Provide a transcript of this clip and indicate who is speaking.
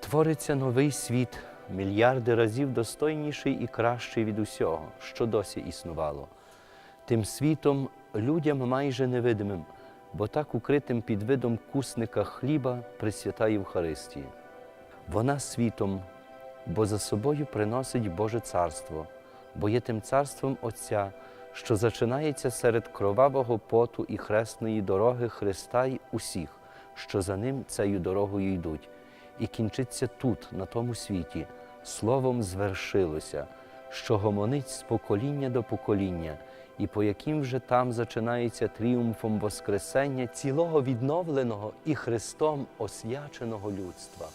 Speaker 1: Твориться новий світ, мільярди разів достойніший і кращий від усього, що досі існувало. Тим світом людям майже невидимим, бо так укритим під видом кусника хліба Пресвята Євхаристії. Вона світом, бо за собою приносить Боже царство, бо є тим царством Отця, що зачинається серед кровавого поту і хресної дороги Христа й усіх, що за ним цією дорогою йдуть, і кінчиться тут, на тому світі, словом звершилося, що гомонить з покоління до покоління, і по яким вже там зачинається тріумфом Воскресення цілого відновленого і Христом освяченого людства.